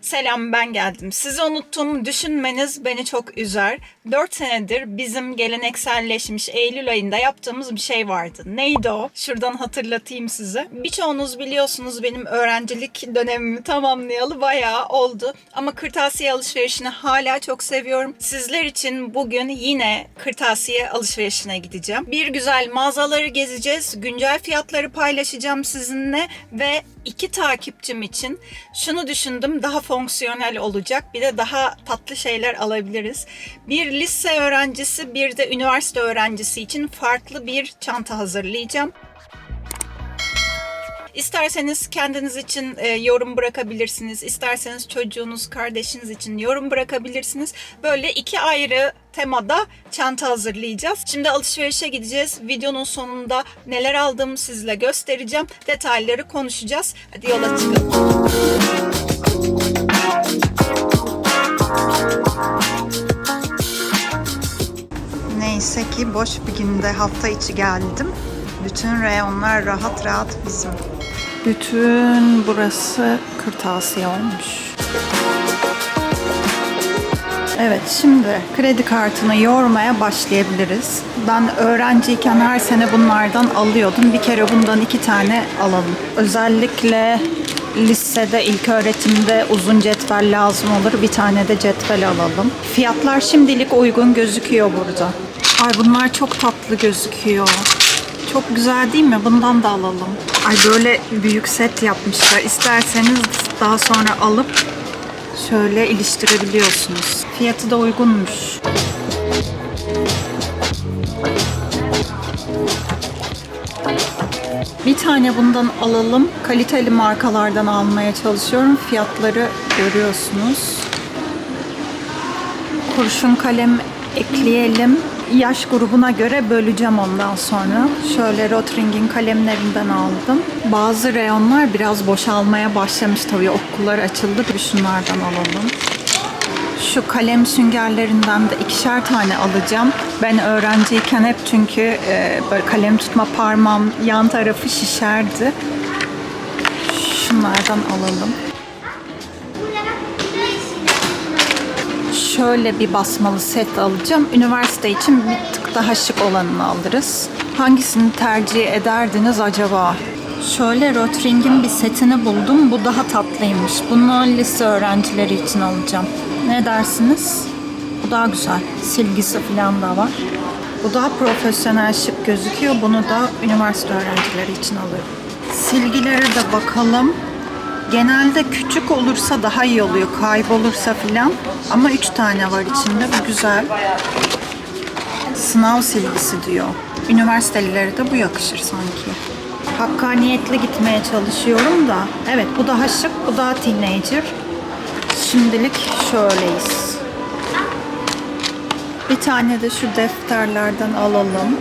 Selam ben geldim. Sizi unuttuğumu düşünmeniz beni çok üzer. 4 senedir bizim gelenekselleşmiş Eylül ayında yaptığımız bir şey vardı. Neydi o? Şuradan hatırlatayım size. Birçoğunuz biliyorsunuz benim öğrencilik dönemimi tamamlayalı bayağı oldu. Ama kırtasiye alışverişini hala çok seviyorum. Sizler için bugün yine kırtasiye alışverişine gideceğim. Bir güzel mağazaları gezeceğiz. Güncel fiyatları paylaşacağım sizinle ve iki takipçim için şunu düşündüm daha fonksiyonel olacak bir de daha tatlı şeyler alabiliriz. Bir lise öğrencisi bir de üniversite öğrencisi için farklı bir çanta hazırlayacağım. İsterseniz kendiniz için e, yorum bırakabilirsiniz. İsterseniz çocuğunuz, kardeşiniz için yorum bırakabilirsiniz. Böyle iki ayrı temada çanta hazırlayacağız. Şimdi alışverişe gideceğiz. Videonun sonunda neler aldığımı sizle göstereceğim. Detayları konuşacağız. Hadi yola çıkalım. Neyse ki boş bir günde hafta içi geldim. Bütün reyonlar rahat rahat bizim. Bütün burası kırtasiye olmuş. Evet şimdi kredi kartını yormaya başlayabiliriz. Ben öğrenciyken her sene bunlardan alıyordum. Bir kere bundan iki tane alalım. Özellikle lisede, ilk öğretimde uzun cetvel lazım olur. Bir tane de cetvel alalım. Fiyatlar şimdilik uygun gözüküyor burada. Ay bunlar çok tatlı gözüküyor. Çok güzel değil mi? Bundan da alalım. Ay böyle büyük set yapmışlar. İsterseniz daha sonra alıp şöyle iliştirebiliyorsunuz. Fiyatı da uygunmuş. Bir tane bundan alalım. Kaliteli markalardan almaya çalışıyorum. Fiyatları görüyorsunuz. Kurşun kalem ekleyelim. Yaş grubuna göre böleceğim ondan sonra. Şöyle Rotring'in kalemlerinden aldım. Bazı reyonlar biraz boşalmaya başlamış tabii. Okullar açıldı. Bir şunlardan alalım. Şu kalem süngerlerinden de ikişer tane alacağım. Ben öğrenciyken hep çünkü e, böyle kalem tutma parmağım yan tarafı şişerdi. Şunlardan alalım. Şöyle bir basmalı set alacağım. Üniversite için bir tık daha şık olanını alırız. Hangisini tercih ederdiniz acaba? Şöyle Rotring'in bir setini buldum. Bu daha tatlıymış. Bunu lise öğrencileri için alacağım. Ne dersiniz? Bu daha güzel. Silgisi falan da var. Bu daha profesyonel şık gözüküyor. Bunu da üniversite öğrencileri için alırım. Silgilere de bakalım. Genelde küçük olursa daha iyi oluyor. Kaybolursa filan. Ama üç tane var içinde. Bu güzel. Sınav silgisi diyor. Üniversitelilere de bu yakışır sanki. Hakkaniyetli gitmeye çalışıyorum da. Evet bu daha şık, bu daha teenager. Şimdilik şöyleyiz. Bir tane de şu defterlerden alalım.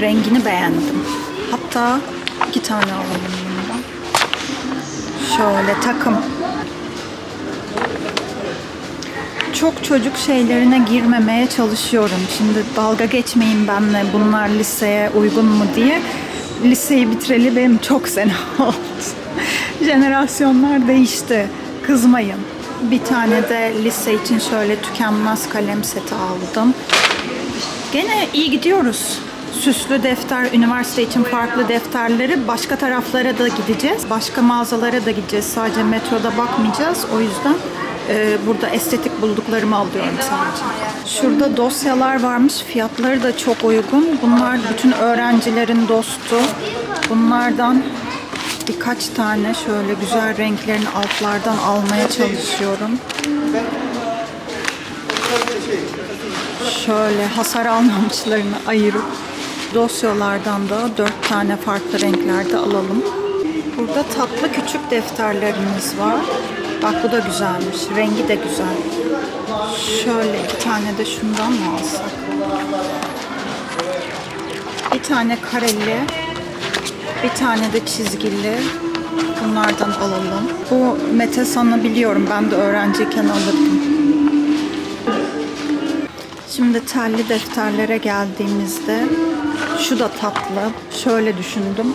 Rengini beğendim. Hatta iki tane alalım bundan. Şöyle takım. Çok çocuk şeylerine girmemeye çalışıyorum. Şimdi dalga geçmeyin benle bunlar liseye uygun mu diye. Liseyi bitireli benim çok sene oldu. Jenerasyonlar değişti. Kızmayın. Bir tane de lise için şöyle tükenmez kalem seti aldım. Gene iyi gidiyoruz. Süslü defter, üniversite için farklı defterleri başka taraflara da gideceğiz. Başka mağazalara da gideceğiz. Sadece metroda bakmayacağız. O yüzden e, burada estetik bulduklarımı alıyorum sadece. Şurada dosyalar varmış. Fiyatları da çok uygun. Bunlar bütün öğrencilerin dostu. Bunlardan birkaç tane şöyle güzel renklerini altlardan almaya çalışıyorum. Şöyle hasar almamışlarını ayırıp dosyalardan da dört tane farklı renklerde alalım. Burada tatlı küçük defterlerimiz var. Bak bu da güzelmiş. Rengi de güzel. Şöyle iki tane de şundan mı alsak? Bir tane kareli, bir tane de çizgili. Bunlardan alalım. Bu Metesan'ı biliyorum. Ben de öğrenciyken alırdım. Şimdi telli defterlere geldiğimizde şu da tatlı. Şöyle düşündüm.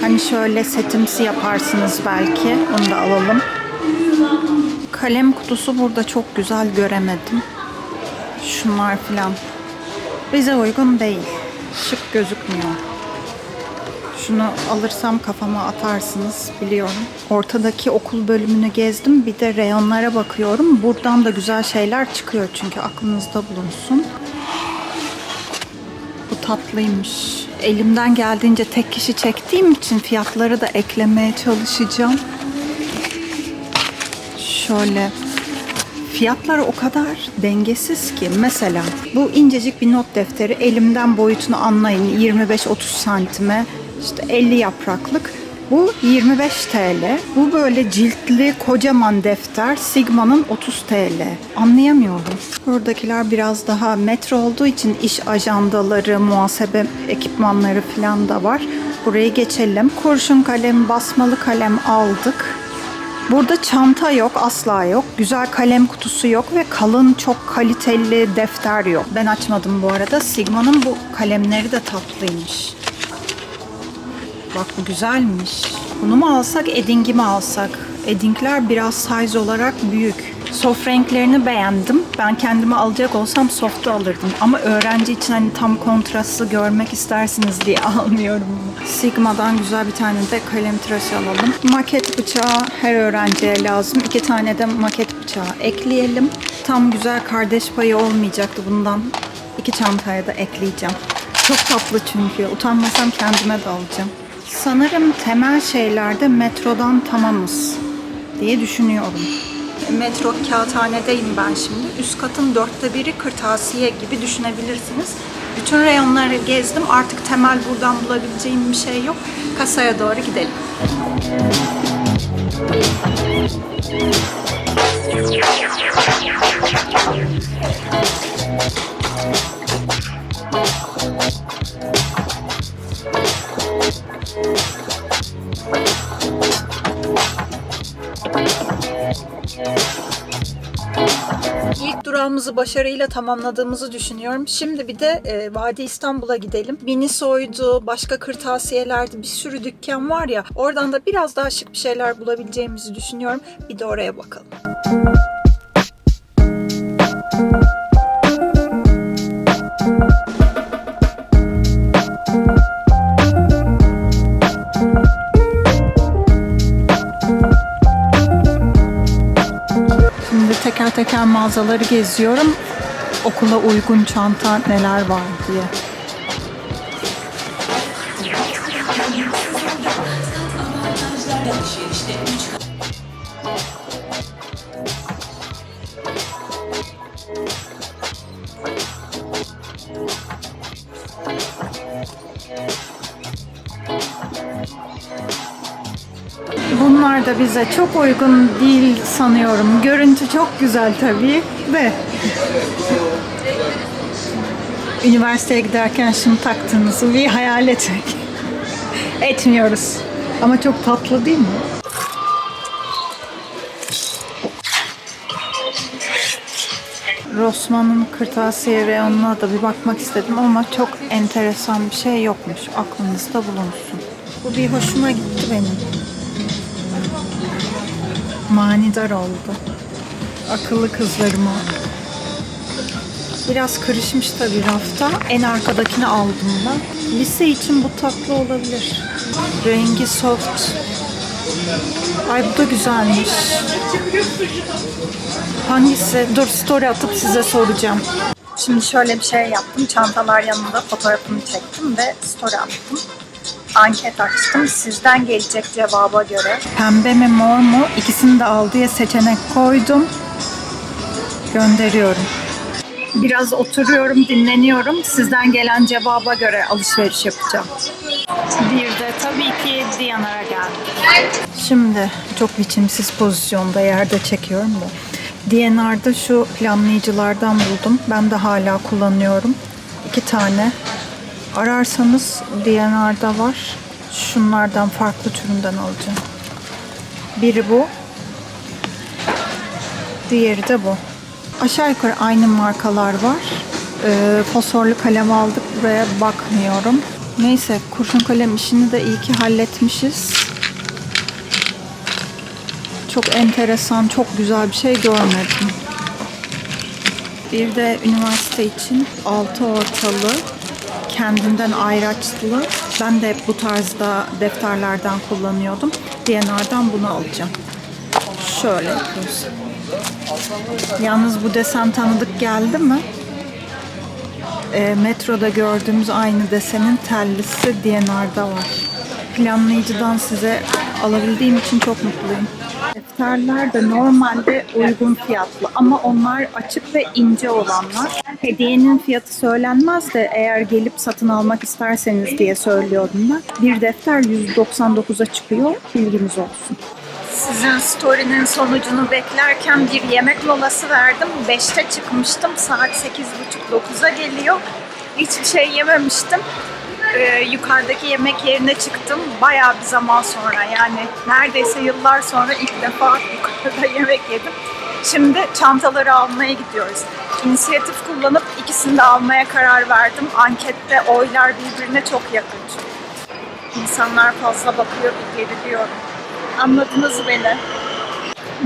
Hani şöyle setimsi yaparsınız belki. Onu da alalım. Kalem kutusu burada çok güzel göremedim. Şunlar filan. Bize uygun değil. Şık gözükmüyor. Şunu alırsam kafama atarsınız biliyorum. Ortadaki okul bölümünü gezdim. Bir de reyonlara bakıyorum. Buradan da güzel şeyler çıkıyor çünkü aklınızda bulunsun. Bu tatlıymış. Elimden geldiğince tek kişi çektiğim için fiyatları da eklemeye çalışacağım. Şöyle Fiyatları o kadar dengesiz ki. Mesela bu incecik bir not defteri elimden boyutunu anlayın 25-30 santime işte 50 yapraklık. Bu 25 TL. Bu böyle ciltli kocaman defter Sigma'nın 30 TL. Anlayamıyorum. Buradakiler biraz daha metro olduğu için iş ajandaları, muhasebe ekipmanları falan da var. Burayı geçelim. Kurşun kalem, basmalı kalem aldık. Burada çanta yok, asla yok. Güzel kalem kutusu yok ve kalın, çok kaliteli defter yok. Ben açmadım bu arada. Sigma'nın bu kalemleri de tatlıymış. Bak bu güzelmiş. Bunu mu alsak, Edding'i mi alsak? Edding'ler biraz size olarak büyük. Soft renklerini beğendim. Ben kendime alacak olsam soft'u alırdım. Ama öğrenci için hani tam kontrastı görmek istersiniz diye almıyorum. Sigma'dan güzel bir tane de kalem tıraşı alalım. Maket bıçağı her öğrenciye lazım. İki tane de maket bıçağı ekleyelim. Tam güzel kardeş payı olmayacaktı bundan. İki çantaya da ekleyeceğim. Çok tatlı çünkü. Utanmasam kendime de alacağım. Sanırım temel şeylerde metrodan tamamız diye düşünüyorum. Metro kağıthanedeyim ben şimdi. Üst katın dörtte biri kırtasiye gibi düşünebilirsiniz. Bütün reyonları gezdim. Artık temel buradan bulabileceğim bir şey yok. Kasaya doğru gidelim. İlk durağımızı başarıyla tamamladığımızı düşünüyorum. Şimdi bir de e, Vadi İstanbul'a gidelim. Minisoy'du, başka kırtasiyelerde bir sürü dükkan var ya. Oradan da biraz daha şık bir şeyler bulabileceğimizi düşünüyorum. Bir de oraya bakalım. Şimdi teker mağazaları geziyorum. Okula uygun çanta neler var diye. Bize çok uygun değil sanıyorum. Görüntü çok güzel tabii de. Üniversiteye giderken şunu taktığınızı bir hayal etmek. Etmiyoruz. Ama çok tatlı değil mi? Rosman'ın kırtasiye reyonuna da bir bakmak istedim ama çok enteresan bir şey yokmuş. Aklınızda bulunsun. Bu bir hoşuma gitti benim. Manidar oldu. Akıllı kızlarıma. Biraz kırışmış tabii rafta. En arkadakini aldım ben. Lise için bu tatlı olabilir. Rengi soft. Ay bu da güzelmiş. Hangisi? Dur story atıp size soracağım. Şimdi şöyle bir şey yaptım. Çantalar yanında fotoğrafını çektim ve story attım. Anket açtım. Sizden gelecek cevaba göre. Pembe mi mor mu? İkisini de al diye seçenek koydum. Gönderiyorum. Biraz oturuyorum, dinleniyorum. Sizden gelen cevaba göre alışveriş yapacağım. Bir de tabii ki Diyanar'a geldim. Şimdi çok biçimsiz pozisyonda yerde çekiyorum da. DNR'da şu planlayıcılardan buldum. Ben de hala kullanıyorum. İki tane. Ararsanız DNR'da var. Şunlardan farklı türünden alacağım. Biri bu. Diğeri de bu. Aşağı yukarı aynı markalar var. Ee, fosforlu kalem aldık. Buraya bakmıyorum. Neyse kurşun kalem işini de iyi ki halletmişiz. Çok enteresan, çok güzel bir şey görmedim. Bir de üniversite için altı ortalı, kendinden ayraçlı. Ben de hep bu tarzda defterlerden kullanıyordum. DNR'dan bunu alacağım. Şöyle yapıyoruz. Yalnız bu desen tanıdık geldi mi? E, metroda gördüğümüz aynı desenin tellisi DNR'da var. Planlayıcıdan size alabildiğim için çok mutluyum. Defterler de normalde uygun fiyatlı ama onlar açık ve ince olanlar. Hediyenin fiyatı söylenmez de eğer gelip satın almak isterseniz diye söylüyordum ben. Bir defter 199'a çıkıyor. Bilginiz olsun. Sizin story'nin sonucunu beklerken bir yemek molası verdim. 5'te çıkmıştım. Saat 8.30-9'a geliyor. Hiçbir şey yememiştim. Ee, yukarıdaki yemek yerine çıktım. Bayağı bir zaman sonra yani neredeyse yıllar sonra ilk defa yukarıda yemek yedim. Şimdi çantaları almaya gidiyoruz. İnisiyatif kullanıp ikisini de almaya karar verdim. Ankette oylar birbirine çok yakın. İnsanlar fazla bakıyor bir geriliyorum. Anladınız beni.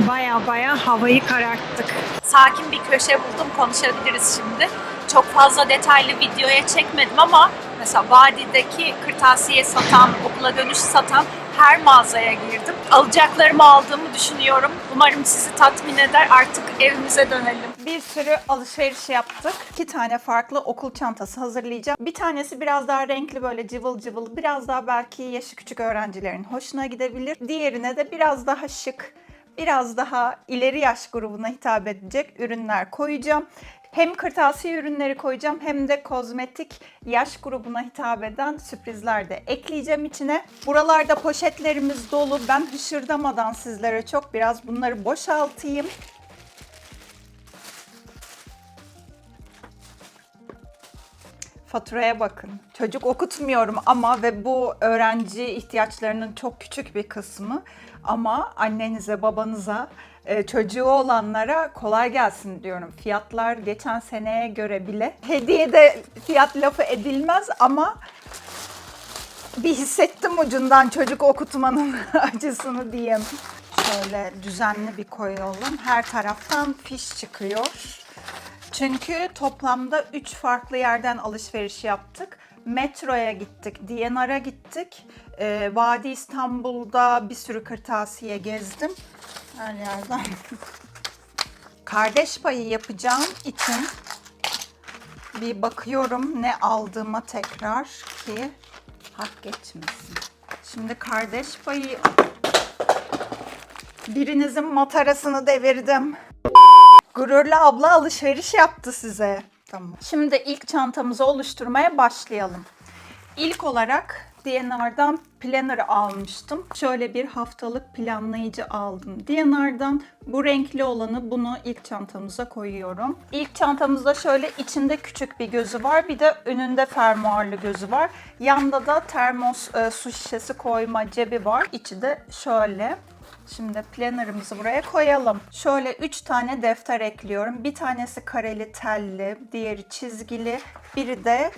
Baya baya havayı kararttık. sakin bir köşe buldum konuşabiliriz şimdi. Çok fazla detaylı videoya çekmedim ama mesela vadideki kırtasiye satan, okula dönüş satan her mağazaya girdim. Alacaklarımı aldığımı düşünüyorum. Umarım sizi tatmin eder. Artık evimize dönelim. Bir sürü alışveriş yaptık. İki tane farklı okul çantası hazırlayacağım. Bir tanesi biraz daha renkli böyle cıvıl cıvıl, biraz daha belki yaşı küçük öğrencilerin hoşuna gidebilir. Diğerine de biraz daha şık, biraz daha ileri yaş grubuna hitap edecek ürünler koyacağım. Hem kırtasiye ürünleri koyacağım hem de kozmetik yaş grubuna hitap eden sürprizler de ekleyeceğim içine. Buralarda poşetlerimiz dolu. Ben hışırdamadan sizlere çok biraz bunları boşaltayım. Faturaya bakın. Çocuk okutmuyorum ama ve bu öğrenci ihtiyaçlarının çok küçük bir kısmı. Ama annenize, babanıza, e, çocuğu olanlara kolay gelsin diyorum. Fiyatlar geçen seneye göre bile. Hediye de fiyat lafı edilmez ama bir hissettim ucundan çocuk okutmanın acısını diyeyim. Şöyle düzenli bir koyalım. Her taraftan fiş çıkıyor. Çünkü toplamda 3 farklı yerden alışveriş yaptık. Metroya gittik, DNR'a gittik. Ee, Vadi İstanbul'da bir sürü kırtasiye gezdim. Her yerden. Kardeş payı yapacağım için bir bakıyorum ne aldığıma tekrar ki hak geçmesin. Şimdi kardeş payı birinizin matarasını devirdim. Gururlu abla alışveriş yaptı size. Tamam. Şimdi ilk çantamızı oluşturmaya başlayalım. İlk olarak DNR'dan planner almıştım. Şöyle bir haftalık planlayıcı aldım. DNR'dan bu renkli olanı bunu ilk çantamıza koyuyorum. İlk çantamızda şöyle içinde küçük bir gözü var. Bir de önünde fermuarlı gözü var. Yanda da termos e, su şişesi koyma cebi var. İçi de şöyle. Şimdi planner'ımızı buraya koyalım. Şöyle 3 tane defter ekliyorum. Bir tanesi kareli telli, diğeri çizgili, biri de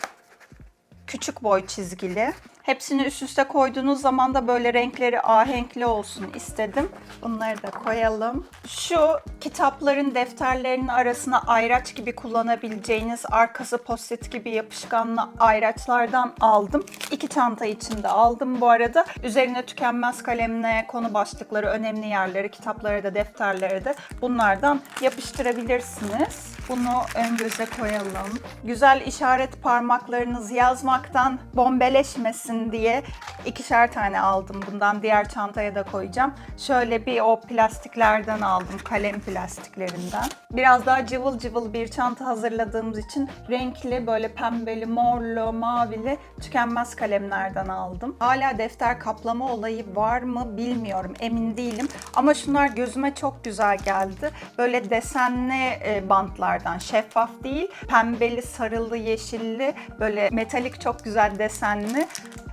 küçük boy çizgili. Hepsini üst üste koyduğunuz zaman da böyle renkleri ahenkli olsun istedim. Bunları da koyalım. Şu kitapların, defterlerinin arasına ayraç gibi kullanabileceğiniz arkası post gibi yapışkanlı ayraçlardan aldım. İki çanta içinde aldım bu arada. Üzerine tükenmez kalemle konu başlıkları, önemli yerleri, kitapları da defterleri de bunlardan yapıştırabilirsiniz. Bunu ön göze koyalım. Güzel işaret parmaklarınız yazmaktan bombeleşmesin diye ikişer tane aldım bundan. Diğer çantaya da koyacağım. Şöyle bir o plastiklerden aldım. Kalem plastiklerinden. Biraz daha cıvıl cıvıl bir çanta hazırladığımız için renkli böyle pembeli, morlu, mavili tükenmez kalemlerden aldım. Hala defter kaplama olayı var mı bilmiyorum. Emin değilim. Ama şunlar gözüme çok güzel geldi. Böyle desenli e, bantlardan. Şeffaf değil. Pembeli, sarılı, yeşilli. Böyle metalik çok güzel desenli.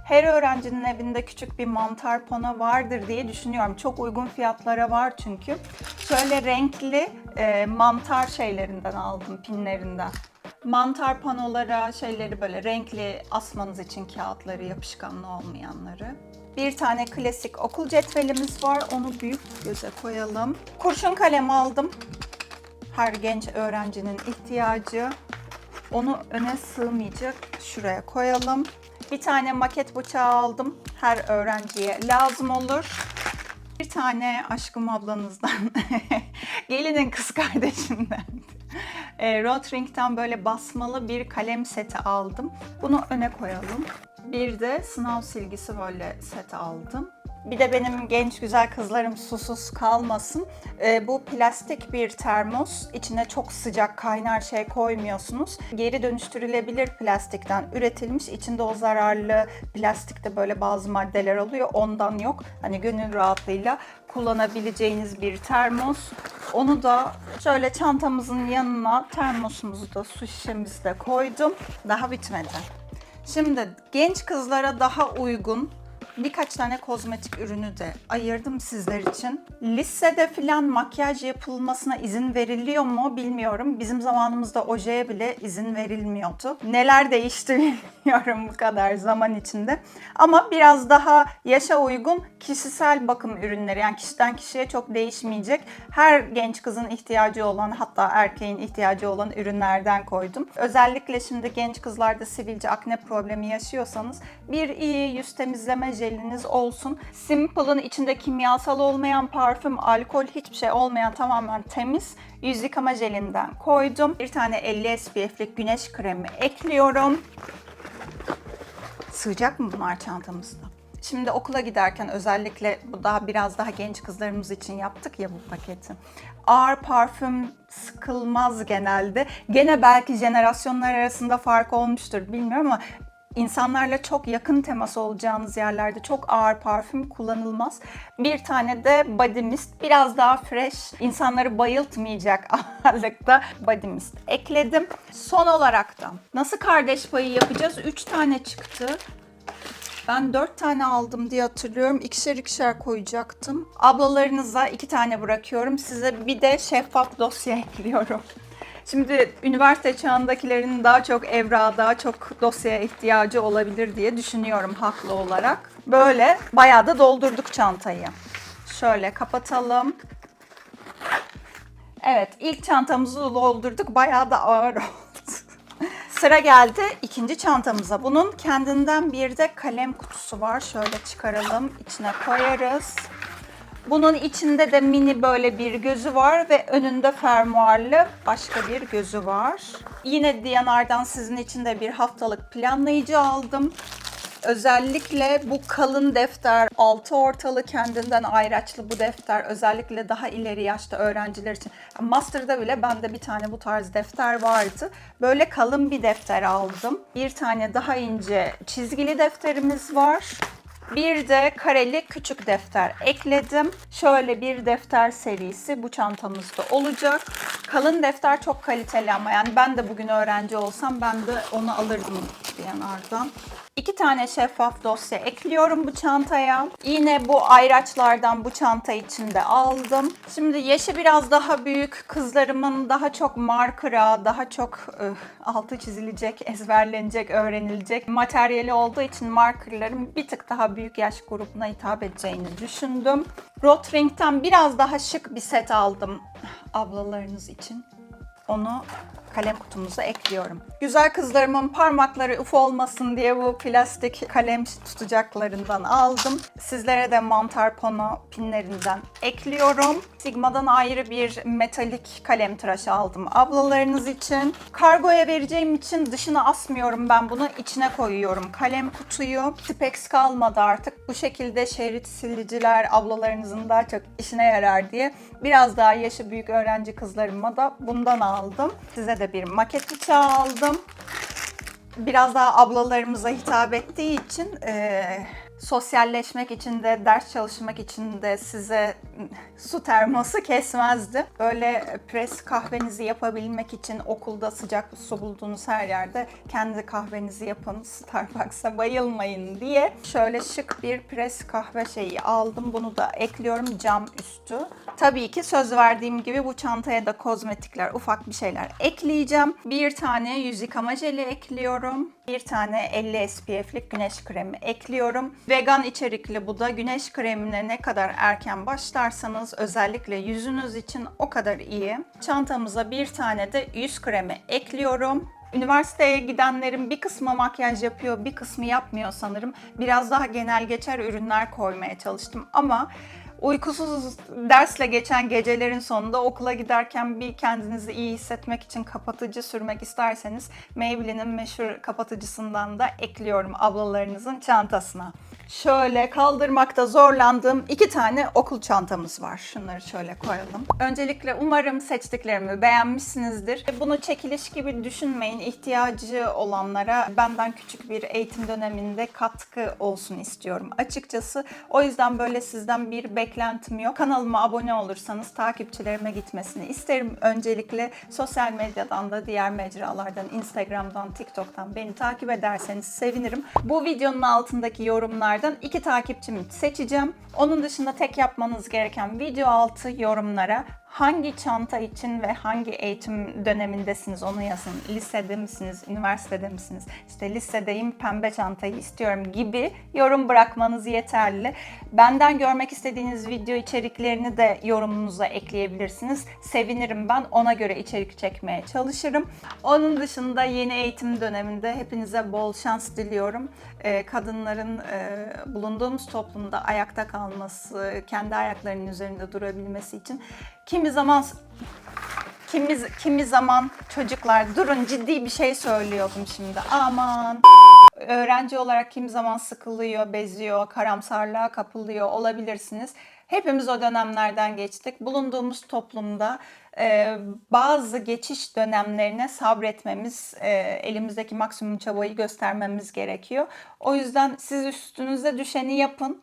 Her öğrencinin evinde küçük bir mantar pano vardır diye düşünüyorum. Çok uygun fiyatlara var çünkü. Şöyle renkli e, mantar şeylerinden aldım, pinlerinden. Mantar panolara şeyleri böyle renkli asmanız için kağıtları yapışkanlı olmayanları. Bir tane klasik okul cetvelimiz var. Onu büyük göze koyalım. Kurşun kalem aldım. Her genç öğrencinin ihtiyacı. Onu öne sığmayacak. Şuraya koyalım. Bir tane maket bıçağı aldım. Her öğrenciye lazım olur. Bir tane aşkım ablanızdan, gelinin kız kardeşimden. E, Rotring'den böyle basmalı bir kalem seti aldım. Bunu öne koyalım. Bir de sınav silgisi böyle set aldım. Bir de benim genç güzel kızlarım susuz kalmasın. E, bu plastik bir termos. İçine çok sıcak kaynar şey koymuyorsunuz. Geri dönüştürülebilir plastikten üretilmiş. İçinde o zararlı plastikte böyle bazı maddeler oluyor. Ondan yok. Hani gönül rahatlığıyla kullanabileceğiniz bir termos. Onu da şöyle çantamızın yanına termosumuzu da su şişemizi de koydum. Daha bitmedi. Şimdi genç kızlara daha uygun birkaç tane kozmetik ürünü de ayırdım sizler için. Lisede filan makyaj yapılmasına izin veriliyor mu bilmiyorum. Bizim zamanımızda ojeye bile izin verilmiyordu. Neler değişti bilmiyorum bu kadar zaman içinde. Ama biraz daha yaşa uygun kişisel bakım ürünleri yani kişiden kişiye çok değişmeyecek. Her genç kızın ihtiyacı olan hatta erkeğin ihtiyacı olan ürünlerden koydum. Özellikle şimdi genç kızlarda sivilce akne problemi yaşıyorsanız bir iyi yüz temizleme jeliniz olsun. Simple'ın içinde kimyasal olmayan parfüm, alkol hiçbir şey olmayan tamamen temiz yüz yıkama jelinden koydum. Bir tane 50 SPF'lik güneş kremi ekliyorum. Sığacak mı bunlar çantamızda? Şimdi okula giderken özellikle bu daha biraz daha genç kızlarımız için yaptık ya bu paketi. Ağır parfüm sıkılmaz genelde. Gene belki jenerasyonlar arasında fark olmuştur bilmiyorum ama insanlarla çok yakın temas olacağınız yerlerde çok ağır parfüm kullanılmaz. Bir tane de body mist biraz daha fresh, insanları bayıltmayacak ağırlıkta body mist ekledim. Son olarak da nasıl kardeş payı yapacağız? 3 tane çıktı. Ben dört tane aldım diye hatırlıyorum. İkişer ikişer koyacaktım. Ablalarınıza iki tane bırakıyorum. Size bir de şeffaf dosya ekliyorum. Şimdi üniversite çağındakilerin daha çok evrağa, daha çok dosyaya ihtiyacı olabilir diye düşünüyorum haklı olarak. Böyle bayağı da doldurduk çantayı. Şöyle kapatalım. Evet, ilk çantamızı doldurduk. Bayağı da ağır oldu. Sıra geldi ikinci çantamıza. Bunun kendinden bir de kalem kutusu var. Şöyle çıkaralım, içine koyarız. Bunun içinde de mini böyle bir gözü var ve önünde fermuarlı başka bir gözü var. Yine DNR'dan sizin için de bir haftalık planlayıcı aldım. Özellikle bu kalın defter, altı ortalı kendinden ayraçlı bu defter özellikle daha ileri yaşta öğrenciler için. Master'da bile bende bir tane bu tarz defter vardı. Böyle kalın bir defter aldım. Bir tane daha ince çizgili defterimiz var. Bir de kareli küçük defter ekledim. Şöyle bir defter serisi bu çantamızda olacak. Kalın defter çok kaliteli ama yani ben de bugün öğrenci olsam ben de onu alırdım DNR'dan. İki tane şeffaf dosya ekliyorum bu çantaya. Yine bu ayraçlardan bu çanta içinde aldım. Şimdi yaşı biraz daha büyük kızlarımın daha çok markera, daha çok ıh, altı çizilecek, ezberlenecek, öğrenilecek materyali olduğu için markerların bir tık daha büyük yaş grubuna hitap edeceğini düşündüm. Rotring'den biraz daha şık bir set aldım ablalarınız için. Onu kalem kutumuza ekliyorum. Güzel kızlarımın parmakları uf olmasın diye bu plastik kalem tutacaklarından aldım. Sizlere de mantar pano pinlerinden ekliyorum. Sigma'dan ayrı bir metalik kalem tıraşı aldım ablalarınız için. Kargoya vereceğim için dışına asmıyorum ben bunu. içine koyuyorum kalem kutuyu. Tipex kalmadı artık. Bu şekilde şerit siliciler ablalarınızın daha çok işine yarar diye biraz daha yaşı büyük öğrenci kızlarıma da bundan aldım. Size de bir maket bıçağı aldım. Biraz daha ablalarımıza hitap ettiği için eee, sosyalleşmek için de, ders çalışmak için de size su termosu kesmezdi. Böyle pres kahvenizi yapabilmek için okulda sıcak su bulduğunuz her yerde kendi kahvenizi yapın. Starbucks'a bayılmayın diye şöyle şık bir pres kahve şeyi aldım. Bunu da ekliyorum cam üstü. Tabii ki söz verdiğim gibi bu çantaya da kozmetikler, ufak bir şeyler ekleyeceğim. Bir tane yüz yıkama jeli ekliyorum. Bir tane 50 SPF'lik güneş kremi ekliyorum. Vegan içerikli bu da güneş kremine ne kadar erken başlarsanız özellikle yüzünüz için o kadar iyi. Çantamıza bir tane de yüz kremi ekliyorum. Üniversiteye gidenlerin bir kısmı makyaj yapıyor, bir kısmı yapmıyor sanırım. Biraz daha genel geçer ürünler koymaya çalıştım ama uykusuz dersle geçen gecelerin sonunda okula giderken bir kendinizi iyi hissetmek için kapatıcı sürmek isterseniz Maybelline'in meşhur kapatıcısından da ekliyorum ablalarınızın çantasına. Şöyle kaldırmakta zorlandığım iki tane okul çantamız var. Şunları şöyle koyalım. Öncelikle umarım seçtiklerimi beğenmişsinizdir. Bunu çekiliş gibi düşünmeyin. İhtiyacı olanlara benden küçük bir eğitim döneminde katkı olsun istiyorum açıkçası. O yüzden böyle sizden bir beklentim yok. Kanalıma abone olursanız takipçilerime gitmesini isterim. Öncelikle sosyal medyadan da diğer mecralardan, Instagram'dan, TikTok'tan beni takip ederseniz sevinirim. Bu videonun altındaki yorumlardan iki takipçimi seçeceğim. Onun dışında tek yapmanız gereken video altı yorumlara hangi çanta için ve hangi eğitim dönemindesiniz onu yazın. Lisede misiniz, üniversitede misiniz? İşte lisedeyim, pembe çantayı istiyorum gibi yorum bırakmanız yeterli. Benden görmek istediğiniz video içeriklerini de yorumunuza ekleyebilirsiniz. Sevinirim ben. Ona göre içerik çekmeye çalışırım. Onun dışında yeni eğitim döneminde hepinize bol şans diliyorum. Ee, kadınların e, bulunduğumuz toplumda ayakta kalması, kendi ayaklarının üzerinde durabilmesi için kimi zaman kimi, kimi zaman çocuklar durun ciddi bir şey söylüyordum şimdi aman öğrenci olarak kimi zaman sıkılıyor, beziyor, karamsarlığa kapılıyor olabilirsiniz. Hepimiz o dönemlerden geçtik. Bulunduğumuz toplumda e, bazı geçiş dönemlerine sabretmemiz, e, elimizdeki maksimum çabayı göstermemiz gerekiyor. O yüzden siz üstünüze düşeni yapın.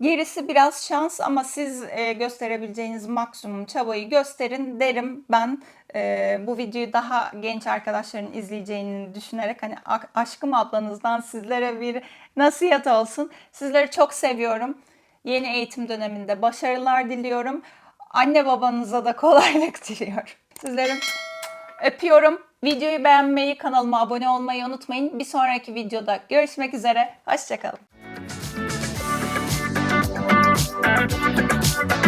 Gerisi biraz şans ama siz e, gösterebileceğiniz maksimum çabayı gösterin derim ben. e, bu videoyu daha genç arkadaşların izleyeceğini düşünerek hani aşkım ablanızdan sizlere bir nasihat olsun. Sizleri çok seviyorum. Yeni eğitim döneminde başarılar diliyorum. Anne babanıza da kolaylık diliyorum. Sizleri öpüyorum. Videoyu beğenmeyi, kanalıma abone olmayı unutmayın. Bir sonraki videoda görüşmek üzere. Hoşçakalın. Thank you.